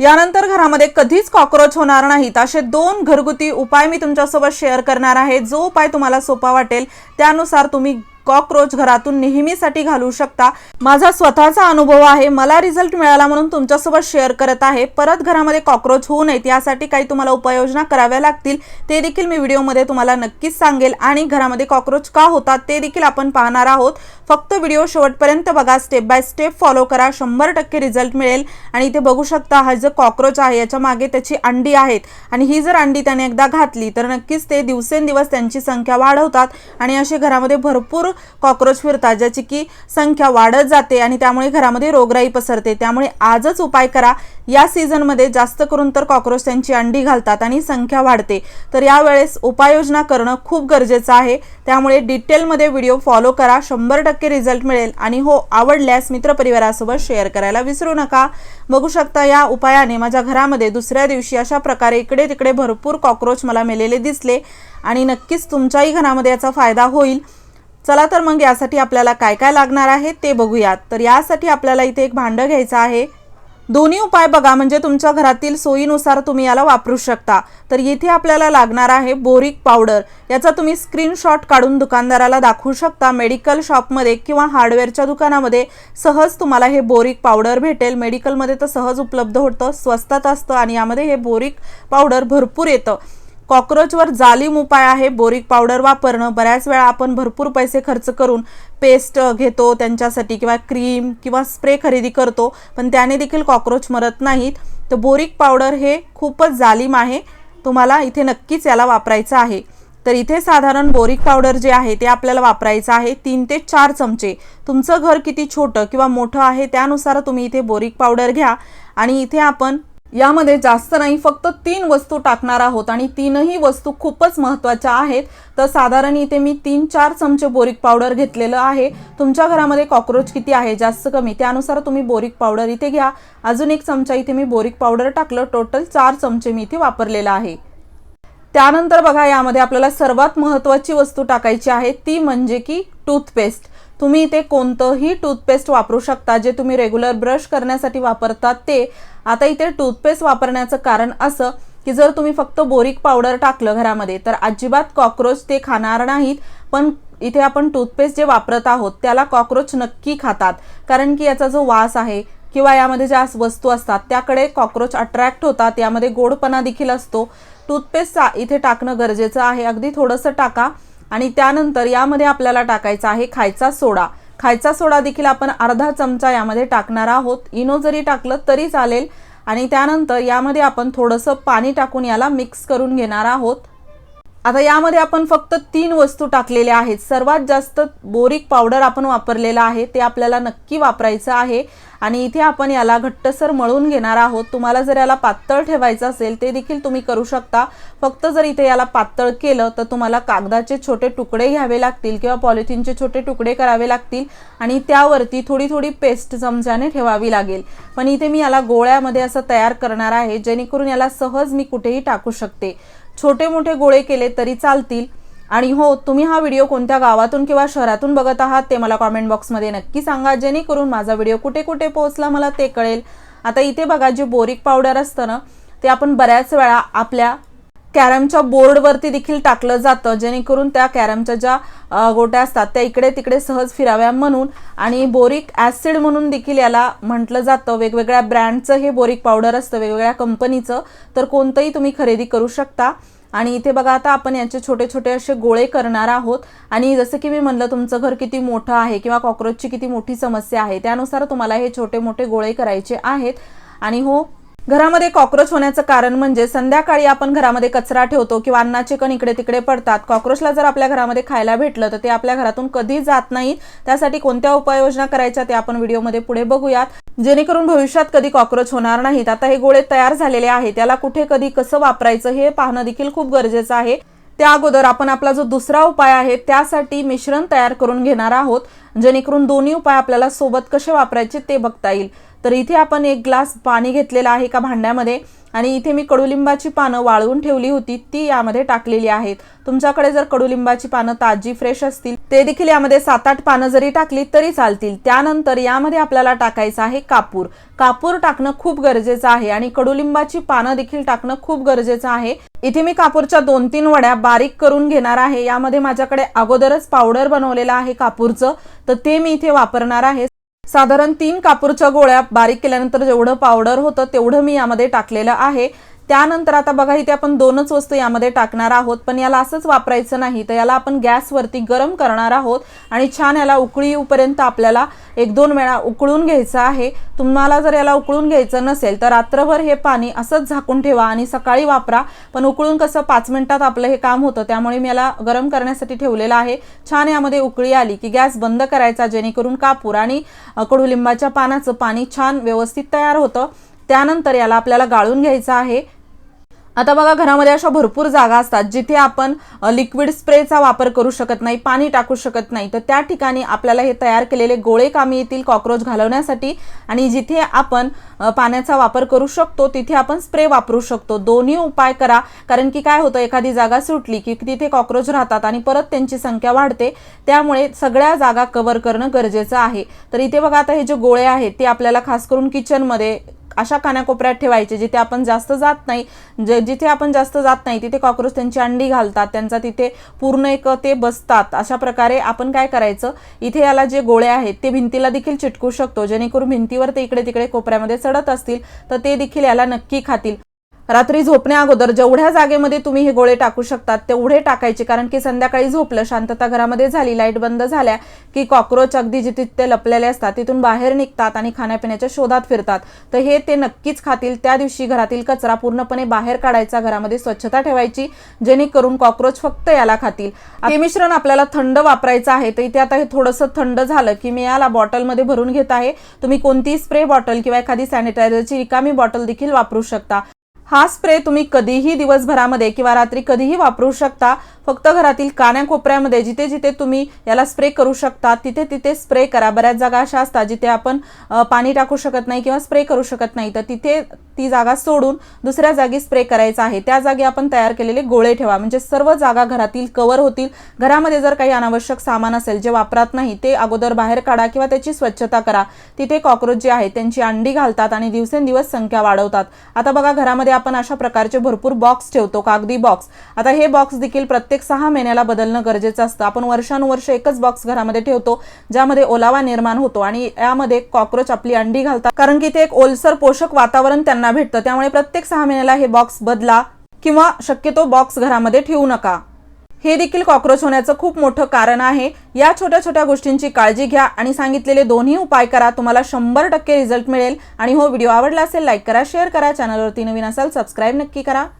यानंतर घरामध्ये कधीच कॉक्रोच होणार नाहीत. असे दोन घरगुती उपाय मी तुमच्यासोबत शेअर करणार आहे. जो उपाय तुम्हाला सोपा वाटेल त्यानुसार तुम्ही कॉक्रोच घरातून नेहमीसाठी घालू शकता. माझा स्वतःचा अनुभव आहे मला रिझल्ट मिळाला म्हणून तुमच्यासोबत शेअर करत आहे. परत घरामध्ये कॉक्रोच होऊ नयेत यासाठी काही तुम्हाला उपाययोजना कराव्या लागतील ते देखील मी व्हिडिओमध्ये तुम्हाला नक्कीच सांगेल. आणि घरामध्ये कॉक्रोच का होतात ते देखील आपण पाहणार आहोत. फक्त व्हिडिओ शेवटपर्यंत बघा स्टेप बाय स्टेप फॉलो करा शंभर टक्के रिझल्ट मिळेल. आणि इथे बघू शकता हा जो कॉक्रोच आहे याच्या मागे त्याची अंडी आहेत. आणि ही जर अंडी त्याने एकदा घातली तर नक्कीच ते दिवसेंदिवस त्यांची संख्या वाढवतात. आणि असे घरामध्ये भरपूर कॉक्रोच फिरतात ज्याची की संख्या वाढत जाते आणि त्यामुळे घरामध्ये रोगराई पसरते. त्यामुळे आजच उपाय करा. या सीझनमध्ये जास्त करून तर कॉक्रोच त्यांची अंडी घालतात आणि संख्या वाढते. तर यावेळेस उपाययोजना करणं खूप गरजेचं आहे. त्यामुळे डिटेलमध्ये व्हिडिओ फॉलो करा. शंभर टक्के रिझल्ट मिळेल. आणि हो आवडल्यास मित्रपरिवारासोबत शेअर करायला विसरू नका. बघू शकता या उपायाने माझ्या घरामध्ये दुसऱ्या दिवशी अशा प्रकारे इकडे तिकडे भरपूर कॉक्रोच मला मेलेले दिसले. आणि नक्कीच तुमच्याही घरामध्ये याचा फायदा होईल. चला तर मग यासाठी आपल्याला काय काय लागणार आहे ते बघूयात. तर यासाठी आपल्याला इथे एक भांडं घ्यायचं आहे. दोन्ही उपाय बघा म्हणजे तुमच्या घरातील सोयीनुसार तुम्ही याला वापरू शकता. तर इथे आपल्याला लागणार आहे बोरिक पावडर. याचा तुम्ही स्क्रीनशॉट काढून दुकानदाराला दाखवू शकता. मेडिकल शॉपमध्ये किंवा हार्डवेअरच्या दुकानामध्ये सहज तुम्हाला हे बोरिक पावडर भेटेल. मेडिकलमध्ये तर सहज उपलब्ध होतं स्वस्तात असतं आणि यामध्ये हे बोरिक पावडर भरपूर येतं. कॉक्रोचवर जालिम उपाय आहे. बोरिक पावडर वापरणं. बऱ्याच वेळा आपण भरपूर पैसे खर्च करून पेस्ट घेतो त्यांच्यासाठी किंवा क्रीम किंवा स्प्रे खरेदी करतो पण त्याने देखील कॉक्रोच मरत नाहीत. तर बोरिक पावडर हे खूपच जालिम आहे. तुम्हाला इथे नक्कीच याला वापरायचं आहे. तर इथे साधारण बोरिक पावडर जे आहे ते आपल्याला वापरायचं आहे तीन ते चार चमचे. तुमचं घर किती छोटं किंवा मोठं आहे त्यानुसार तुम्ही इथे बोरिक पावडर घ्या. आणि इथे आपण यामध्ये जास्त नाही फक्त तीन वस्तू टाकणार आहोत आणि तीनही वस्तू खूपच महत्त्वाच्या आहेत. तर साधारण इथे मी तीन चार चमचे बोरिक पावडर घेतलेलं आहे. तुमच्या घरामध्ये कॉक्रोच किती आहे? जास्त कमी. त्यानुसार तुम्ही बोरिक पावडर इथे घ्या. अजून एक चमचा इथे मी बोरिक पावडर टाकलं. टोटल चार चमचे मी इथे वापरलेलं आहे. त्यानंतर बघा यामध्ये आपल्याला सर्वात महत्त्वाची वस्तू टाकायची आहे ती म्हणजे की टूथपेस्ट. तुम्ही इथे कोणतंही टूथपेस्ट वापरू शकता. जे तुम्ही रेग्युलर ब्रश करण्यासाठी वापरतात ते. आता इथे टूथपेस्ट वापरण्याचं कारण असं की जर तुम्ही फक्त बोरिक पावडर टाकलं घरामध्ये तर अजिबात कॉक्रोच ते खाणार नाहीत. पण इथे आपण टूथपेस्ट जे वापरत आहोत त्याला कॉक्रोच नक्की खातात. कारण की याचा जो वास आहे किंवा यामध्ये ज्या वस्तू असतात त्याकडे कॉक्रोच अट्रॅक्ट होतात. यामध्ये गोडपणा देखील असतो. टूथपेस्ट इथे टाकणं गरजेचं आहे. अगदी थोडंसं टाका. आणि त्यानंतर यामध्ये आपल्याला टाकायचा आहे खायचा सोडा. खायचा सोडा देखील आपण अर्धा चमचा यामध्ये टाकणार आहोत. इनो जरी टाकलं तरी चालेल. आणि त्यानंतर यामध्ये आपण थोडंसं पाणी टाकून याला मिक्स करून घेणार आहोत. आता यामध्ये आपण फक्त तीन वस्तू टाकलेल्या आहेत. सर्वात जास्त बोरिक पावडर आपण वापरलेलं आहे. ते आपल्याला नक्की वापरायचं आहे. आणि इथे आपण याला घट्टसर मळून घेणार आहोत. तुम्हाला जर याला पातळ ठेवायचं असेल ते देखील तुम्ही करू शकता. फक्त जर इथे याला पातळ केलं तर तुम्हाला कागदाचे छोटे तुकडे घ्यावे लागतील किंवा पॉलिथिनचे छोटे तुकडे करावे लागतील. आणि त्यावरती थोडी थोडी पेस्ट चमच्याने ठेवावी लागेल. पण इथे मी याला गोळ्यामध्ये असं तयार करणार आहे जेणेकरून याला सहज मी कुठेही टाकू शकते. छोटे मोठे गोळे केले तरी चालतील. आणि हो तुम्ही हा व्हिडिओ कोणत्या गावातून किंवा शहरातून बघत आहात ते मला कॉमेंट बॉक्समध्ये नक्की सांगा. जेणेकरून माझा व्हिडिओ कुठे कुठे पोहोचला मला ते कळेल. आता इथे बघा जे बोरिक पावडर असतं ना ते आपण बऱ्याच वेळा आपल्या कॅरमच्या बोर्डवरती देखील टाकलं जातं. जेणेकरून त्या कॅरमच्या ज्या गोट्या असतात त्या इकडे तिकडे सहज फिराव्या म्हणून आणि बोरिक ॲसिड म्हणून देखील याला म्हटलं जातं. वेगवेगळ्या ब्रँडचं हे बोरिक पावडर असतं वेगवेगळ्या कंपनीचं. तर कोणतंही तुम्ही खरेदी करू शकता. आणि इथे बघा आता आपण याचे छोटे छोटे असे गोळे करणार आहोत. आणि जसं की मी म्हणलं तुमचं घर किती मोठं आहे किंवा कॉक्रोचची किती मोठी समस्या आहे त्यानुसार तुम्हाला हे छोटे मोठे गोळे करायचे आहेत. आणि हो घरामध्ये कॉक्रोच होण्याचं कारण म्हणजे संध्याकाळी आपण घरामध्ये कचरा ठेवतो किंवा अन्नाचे कण इकडे तिकडे पडतात. कॉक्रोचला जर आपल्या घरामध्ये खायला भेटलं तर ते आपल्या घरातून कधी जात नाही त्यासाठी कोणत्या उपाययोजना करायच्या ते आपण व्हिडिओमध्ये पुढे बघूयात. जेणेकरून भविष्यात कधी कॉक्रोच होणार नाहीत. आता हे गोळे तयार झालेले आहे त्याला कुठे कधी कसं वापरायचं हे पाहणं देखील खूप गरजेचं आहे. त्या अगोदर आपण आपला जो दुसरा उपाय आहे त्यासाठी मिश्रण तयार करून घेणार आहोत. जेणेकरून दोन्ही उपाय आपल्याला सोबत कसे वापरायचे ते बघता येईल. तर इथे आपण एक ग्लास पाणी घेतलेलं आहे एका भांड्यामध्ये आणि इथे मी कडुलिंबाची पानं वाळवून ठेवली होती ती यामध्ये टाकलेली आहेत. तुमच्याकडे जर कडुलिंबाची पानं ताजी फ्रेश असतील ते देखील यामध्ये सात आठ पानं जरी टाकली तरी चालतील. त्यानंतर यामध्ये आपल्याला टाकायचं आहे कापूर. कापूर टाकणं खूप गरजेचं आहे आणि कडुलिंबाची पानं देखील टाकणं खूप गरजेचं आहे. इथे मी कापूरच्या दोन तीन वड्या बारीक करून घेणार आहे. यामध्ये माझ्याकडे अगोदरच पावडर बनवलेलं आहे कापूरचं. तर ते मी इथे वापरणार आहे. साधारण तीन कापूरच्या गोळ्या बारीक केल्यानंतर जेवढं पावडर होतं तेवढं मी यामध्ये टाकलेलं आहे. त्यानंतर आता बघा इथे आपण दोनच वस्तू यामध्ये टाकणार आहोत. पण याला असंच वापरायचं नाही तर याला आपण गॅसवरती गरम करणार आहोत. आणि छान याला उकळी येऊपर्यंत आपल्याला एक दोन वेळा उकळून घ्यायचं आहे. तुम्हाला जर याला उकळून घ्यायचं नसेल तर रात्रभर हे पाणी असंच झाकून ठेवा आणि सकाळी वापरा. पण उकळून कसं पाच मिनिटात आपलं हे काम होतं त्यामुळे मी याला गरम करण्यासाठी ठेवलेलं आहे. छान यामध्ये उकळी आली की गॅस बंद करायचा जेणेकरून कापूर आणि कडुलिंबाच्या पानाचं पाणी छान व्यवस्थित तयार होतं. त्यानंतर याला आपल्याला गाळून घ्यायचं आहे. आता बघा घरामध्ये अशा भरपूर जागा असतात जिथे आपण लिक्विड स्प्रेचा वापर करू शकत नाही पाणी टाकू शकत नाही. तर त्या ठिकाणी आपल्याला हे तयार केलेले गोळे कामी येतील कॉक्रोच घालवण्यासाठी आणि जिथे आपण पाण्याचा वापर करू शकतो तिथे आपण स्प्रे वापरू शकतो. दोन्ही उपाय करा कारण की काय होतं एखादी जागा सुटली की तिथे कॉक्रोच राहतात आणि परत त्यांची संख्या वाढते. त्यामुळे सगळ्या जागा कव्हर करणं गरजेचं आहे. तर इथे बघा आता हे जे गोळे आहेत ते आपल्याला खास करून किचनमध्ये अशा कानाकोपऱ्यात ठेवायचे जिथे आपण जास्त जात नाही जे जिथे आपण जास्त जात नाही तिथे कॉक्रोच त्यांची अंडी घालतात त्यांचा तिथे पूर्ण एक ते बसतात. अशा प्रकारे आपण काय करायचं? इथे याला जे गोळे आहेत ते भिंतीला देखील चिटकू शकतो. जेणेकरून भिंतीवर ते इकडे तिकडे कोपऱ्यामध्ये चढत असतील तर ते देखील याला नक्की खातील. रात्री झोपण्या अगोदर जेवढ्या जागेमध्ये तुम्ही हे गोळे टाकू शकतात तेवढे टाकायचे. कारण की संध्याकाळी झोपलं शांतता घरामध्ये झाली लाइट बंद झाल्या की कॉक्रोच अगदी जिथे ते लपलेले असतात तिथून बाहेर निघतात आणि खाण्यापिण्याच्या शोधात फिरतात. तर हे ते नक्कीच खातील. त्या दिवशी घरातील कचरा पूर्णपणे बाहेर काढायचा घरामध्ये स्वच्छता ठेवायची जेणेकरून कॉक्रोच फक्त याला खातील. हे मिश्रण आपल्याला थंड वापरायचं आहे. तर इथे आता हे थोडंसं थंड झालं की मी याला बॉटलमध्ये भरून घेत आहे. तुम्ही कोणतीही स्प्रे बॉटल किंवा एखादी सॅनिटायझरची रिकामी बॉटल देखील वापरू शकता. हा स्प्रे तुम्ही कधीही दिवसभरामध्ये किंवा रात्री कधीही वापरू शकता. फक्त घरातील कान्याकोपऱ्यामध्ये जिथे जिथे तुम्ही याला स्प्रे करू शकता तिथे तिथे स्प्रे करा. बऱ्याच जागा अशा असतात जिथे आपण पाणी टाकू शकत नाही किंवा स्प्रे करू शकत नाही. तर तिथे ती जागा सोडून दुसऱ्या जागी स्प्रे करायचा आहे. त्या जागी आपण तयार केलेले गोळे ठेवा. म्हणजे सर्व जागा घरातील कवर होतील. घरामध्ये जर काही अनावश्यक सामान असेल जे वापरात नाही ते अगोदर बाहेर काढा किंवा त्याची स्वच्छता करा. तिथे कॉक्रोच जे आहेत त्यांची अंडी घालतात आणि दिवसेंदिवस संख्या वाढवतात. आता बघा घरामध्ये आपण अशा प्रकारचे भरपूर बॉक्स ठेवतो कागदी बॉक्स आता हे बॉक्स देखील प्रत्येक सहा महिन्याला बदलणं गरजेचं असतं. आपण वर्षानुवर्ष एकच बॉक्स घरामध्ये ठेवतो ज्यामध्ये ओलावा निर्माण होतो आणि यामध्ये कॉक्रोच आपली अंडी घालतात. कारण की ते एक ओलसर पोषक वातावरण त्यांना भेटतं. त्यामुळे प्रत्येक सहा महिन्याला हे बॉक्स बदला किंवा शक्यतो बॉक्स घरामध्ये ठेवू नका. हे देखील कॉक्रोच होण्याचं खूप मोठं कारण आहे. या छोट्या छोट्या गोष्टींची काळजी घ्या आणि सांगितलेले दोन्ही उपाय करा. तुम्हाला शंभर टक्के रिझल्ट मिळेल. आणि हो व्हिडिओ आवडला असेल लाईक करा शेअर करा. चॅनलवरती नवीन असाल सबस्क्राईब नक्की करा.